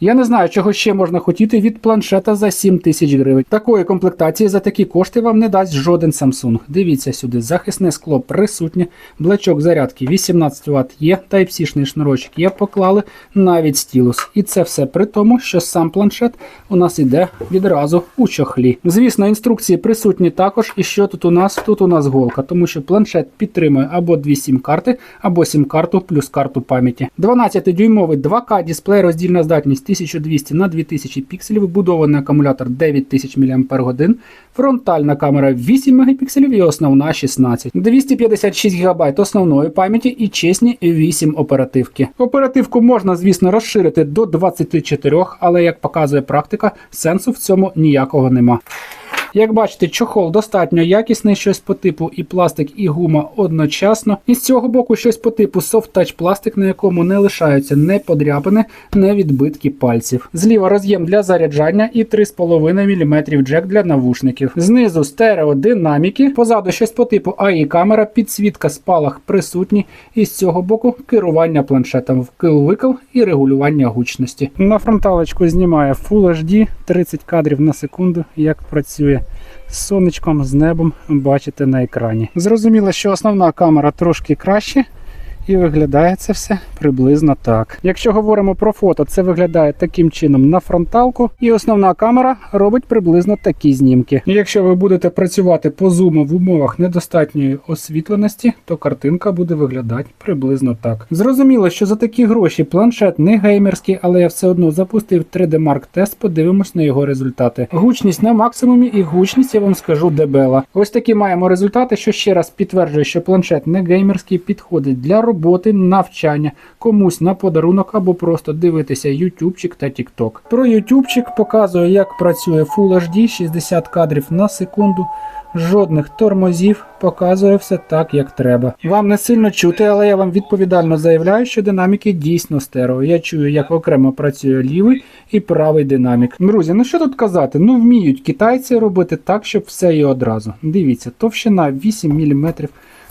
Я не знаю, чого ще можна хотіти від планшета за 7 тисяч гривень. Такої комплектації за такі кошти вам не дасть жоден Samsung. Дивіться сюди, захисне скло присутнє, блочок зарядки 18 Вт є, Type-C-шний шнурочок є, поклали навіть стілус. І це все при тому, що сам планшет у нас іде відразу у чохлі. Звісно, інструкції присутні також. І що тут у нас? Тут у нас голка, тому що планшет підтримує або дві сім-карти, або сім-карту плюс карту пам'яті. 12-дюймовий 2К дисплей, роздільна здатність 1200 на 2000 пікселів, вбудований акумулятор 9000 мАч, фронтальна камера 8 МП і основна 16. 256 ГБ основної пам'яті і чесні 8 оперативки. Оперативку можна, звісно, розширити до 24, але як показує практика, сенсу в цьому ніякого нема. Як бачите, чохол достатньо якісний, щось по типу і пластик, і гума одночасно. І з цього боку щось по типу touch пластик, на якому не лишаються не подряпини, не відбитки пальців. Зліва роз'єм для заряджання і 3,5 мм джек для навушників. Знизу стереодинаміки, позаду щось по типу AI камера, підсвітка спалах присутні. І з цього боку керування планшетом вкил-викил і регулювання гучності. На фронталочку знімає Full HD 30 кадрів на секунду, як працює з сонечком, з небом, бачите на екрані. Зрозуміло, що основна камера трошки краще. І виглядає це все приблизно так. Якщо говоримо про фото, це виглядає таким чином на фронталку, і основна камера робить приблизно такі знімки. Якщо ви будете працювати по зуму в умовах недостатньої освітленості, то картинка буде виглядати приблизно так. Зрозуміло, що за такі гроші планшет не геймерський, але я все одно запустив 3D Mark тест, подивимось на його результати. Гучність на максимумі і гучність я вам скажу дебела. Ось такі маємо результати, що ще раз підтверджує, що планшет не геймерський підходить для роботи, навчання, комусь на подарунок або просто дивитися ютубчик та тікток. Про ютубчик показує, як працює Full HD 60 кадрів на секунду. Жодних тормозів показує все так, як треба. Вам не сильно чути, але я вам відповідально заявляю, що динаміки дійсно стерео. Я чую, як окремо працює лівий і правий динамік. Друзі, ну що тут казати? Ну вміють китайці робити так, щоб все і одразу. Дивіться, товщина 8 мм.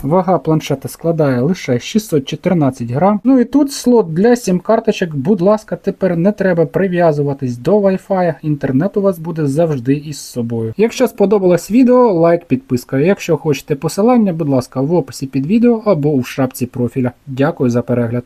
Вага планшета складає лише 614 грам. Ну і тут слот для сім карточок. Будь ласка, тепер не треба прив'язуватись до Wi-Fi. Інтернет у вас буде завжди із собою. Якщо сподобалось відео, лайк, підписка. Якщо хочете посилання, будь ласка, в описі під відео або у шапці профіля. Дякую за перегляд.